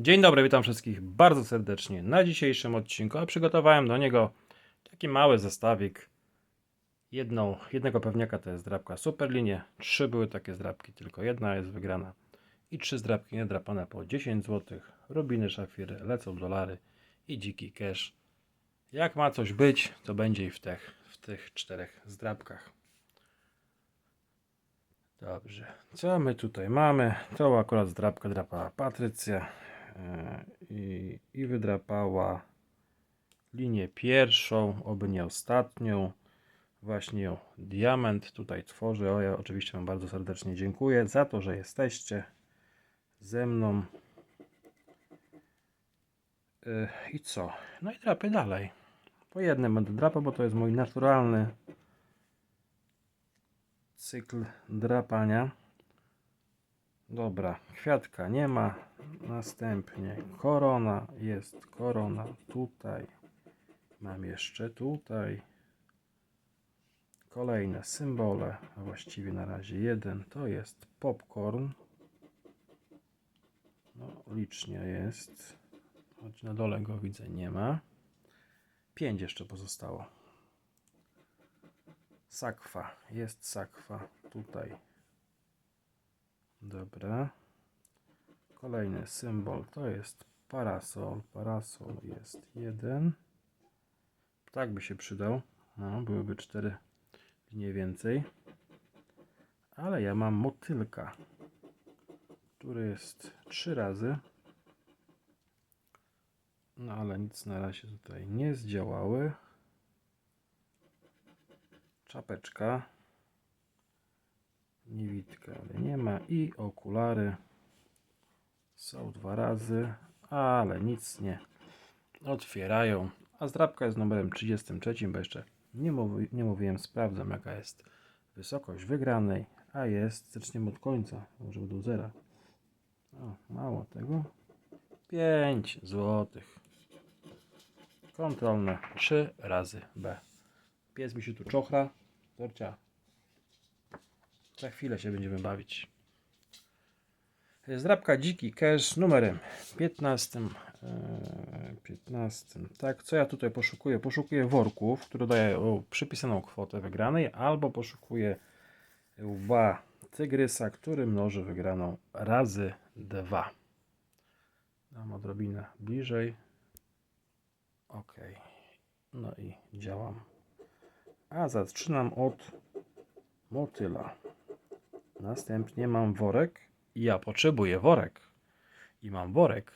Dzień dobry, witam wszystkich bardzo serdecznie na dzisiejszym odcinku, a przygotowałem do niego taki mały zestawik. Jedną, jednego pewniaka to jest drapka Superlinie, trzy były takie zdrapki, tylko jedna jest wygrana i trzy zdrapki niedrapane po 10 zł. Rubiny, szafiry, lecą dolary i dziki cash. Jak ma coś być, to będzie i w tych, w tych czterech zdrapkach. Dobrze, co my tutaj mamy? To akurat zdrapka drapała Patrycja i, i wydrapała linię pierwszą, oby nie ostatnią. Właśnie diament tutaj tworzy. O, ja oczywiście Wam bardzo serdecznie dziękuję za to, że jesteście ze mną. E, I co? No i drapię dalej. Po jednym będę drapał, bo to jest mój naturalny cykl drapania. Dobra, kwiatka nie ma. Następnie korona jest korona tutaj. Mam jeszcze tutaj kolejne symbole, a właściwie na razie jeden to jest popcorn. No, licznie jest. Choć na dole go widzę nie ma. Pięć jeszcze pozostało. Sakwa. Jest sakwa tutaj. Dobra. Kolejny symbol to jest parasol. Parasol jest jeden. Tak by się przydał. No, byłyby cztery linie więcej. Ale ja mam motylka, który jest trzy razy. No ale nic na razie tutaj nie zdziałały czapeczka niewidka, ale nie ma i okulary są dwa razy, ale nic nie otwierają, a zdrabka jest numerem 33, bo jeszcze nie, mówi, nie mówiłem, sprawdzam jaka jest wysokość wygranej, a jest, zaczniemy od końca, może do zera. O, mało tego. 5 złotych. Kontrolne 3 razy B. Pies mi się tu czochra. Torcia. Za chwilę się będziemy bawić. Zdrabka dziki cash numerem 15. e, 15. Tak, co ja tutaj poszukuję? Poszukuję worków, które dają przypisaną kwotę wygranej, albo poszukuję łba tygrysa, który mnoży wygraną razy 2. Dam odrobinę bliżej. Ok. No i działam. A zaczynam od motyla. Następnie mam worek. Ja potrzebuję worek. I mam worek.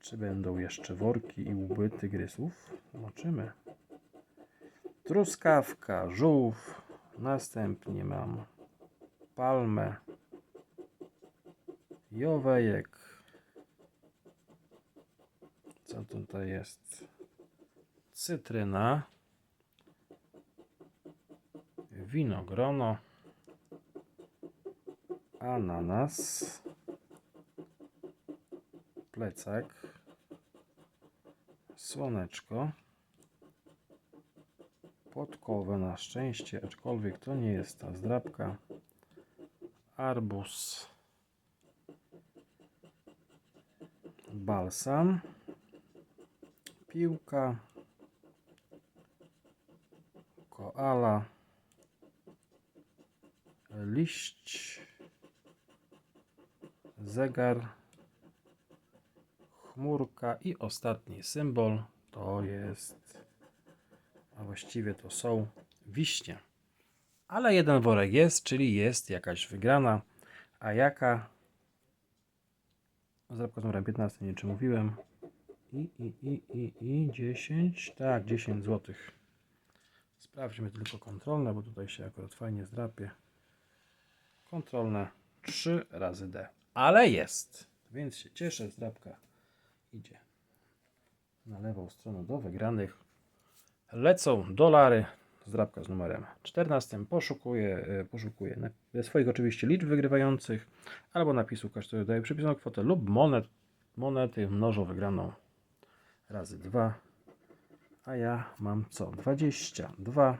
Czy będą jeszcze worki i łby tygrysów? Zobaczymy. Truskawka, żółw. Następnie mam palmę. Jowejek. Co tutaj jest? Cytryna winogrono, ananas, plecak, słoneczko, podkowę na szczęście, aczkolwiek to nie jest ta zdrabka, arbuz, balsam, piłka, koala, liść, zegar, chmurka i ostatni symbol to jest, a właściwie to są wiśnie. Ale jeden worek jest, czyli jest jakaś wygrana. A jaka? Zdrabka z numerem 15, nie czy mówiłem. I, i, i, i, i 10, tak, 10 zł. Sprawdźmy tylko kontrolne, bo tutaj się akurat fajnie zdrapie. Kontrolne 3 razy D. Ale jest. Więc się cieszę. Zdrabka idzie na lewą stronę do wygranych. Lecą dolary. Zdrabka z numerem 14. Poszukuję, e, poszukuję na- swoich oczywiście liczb wygrywających albo napisu, który daje przypisaną kwotę lub monet. Monety mnożą wygraną razy 2. A ja mam co? 22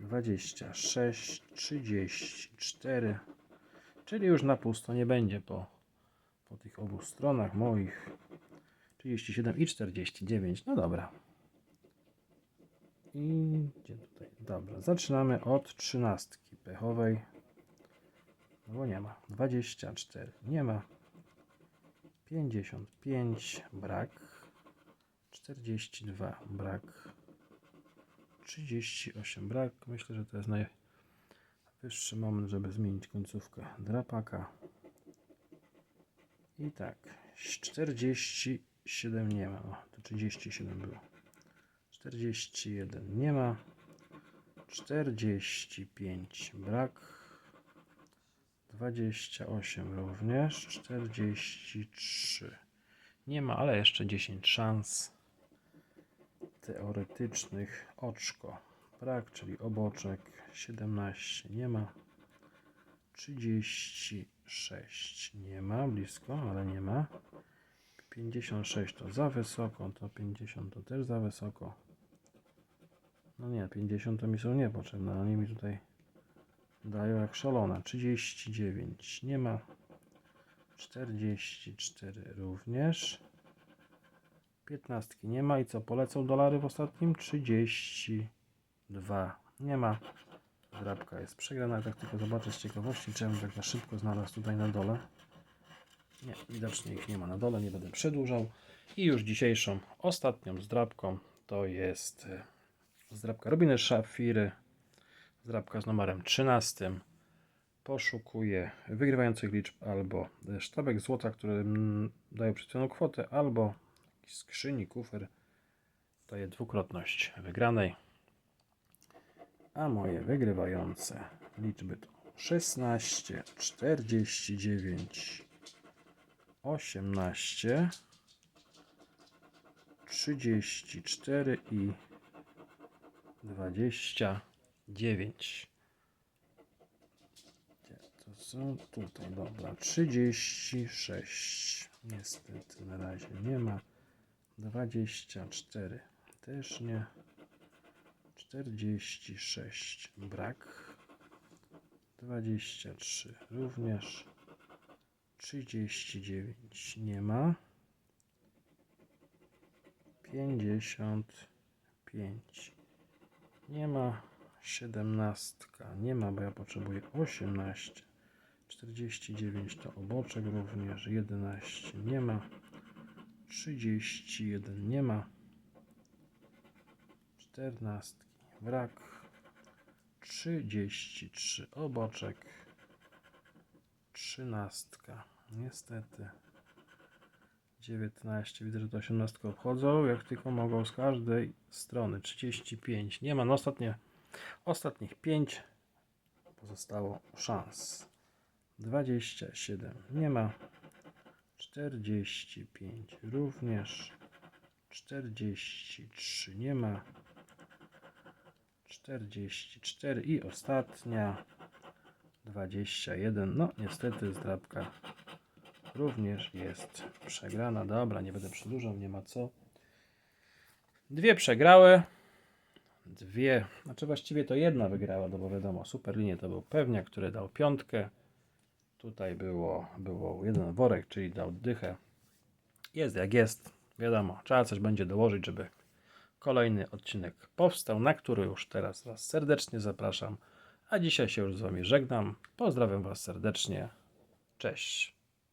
26, 34, czyli już na pusto nie będzie po po tych obu stronach moich 37 i 49. No dobra. I gdzie tutaj? Dobra, zaczynamy od trzynastki pechowej. No bo nie ma. 24 nie ma. 55 brak. 42 brak. 38 brak. Myślę, że to jest najwyższy moment, żeby zmienić końcówkę drapaka. I tak, 47 nie ma. O, to 37 było. 41 nie ma. 45 brak. 28 również. 43 nie ma, ale jeszcze 10 szans teoretycznych. Oczko brak, czyli oboczek. 17 nie ma. 36 nie ma, blisko, ale nie ma. 56 to za wysoko, to 50 to też za wysoko. No nie, 50 to mi są niepotrzebne, oni mi tutaj dają jak szalone. 39 nie ma. 44 również. 15 nie ma i co polecą dolary w ostatnim? 32 nie ma. Drabka jest przegrana, tak tylko zobaczę z ciekawości, czemu tak na szybko znalazł tutaj na dole. Nie, widocznie ich nie ma na dole, nie będę przedłużał. I już dzisiejszą, ostatnią zdrabką to jest e, zdrabka Robiny Szafiry, zdrabka z numerem 13. Poszukuję wygrywających liczb albo sztabek złota, które dają przedstawioną kwotę, albo skrzyni, kufer daje dwukrotność wygranej. A moje wygrywające liczby to 16, 49, 18, 34 i 29. Gdzie to są? Tutaj, dobra. 36. Niestety na razie nie ma. 24 też nie. 46 brak. 23 również. 39 nie ma. 55 nie ma. 17 nie ma, bo ja potrzebuję 18. 49 to oboczek również. 11 nie ma. 31 nie ma. 14 brak. 33 oboczek. 13 niestety. 19 widzę, że to 18 obchodzą, jak tylko mogą z każdej strony. 35 nie ma, no ostatnie, ostatnich 5 pozostało szans. 27 nie ma. 45 również. 43 nie ma. 44 i ostatnia 21. No niestety zdrabka również jest przegrana. Dobra, nie będę przedłużał, nie ma co. Dwie przegrałe. Dwie, znaczy właściwie to jedna wygrała, no bo wiadomo, Superlinie to był pewniak, który dał piątkę. Tutaj było, było jeden worek, czyli dał dychę. Jest jak jest, wiadomo, trzeba coś będzie dołożyć, żeby kolejny odcinek powstał, na który już teraz Was serdecznie zapraszam. A dzisiaj się już z Wami żegnam. Pozdrawiam Was serdecznie. Cześć.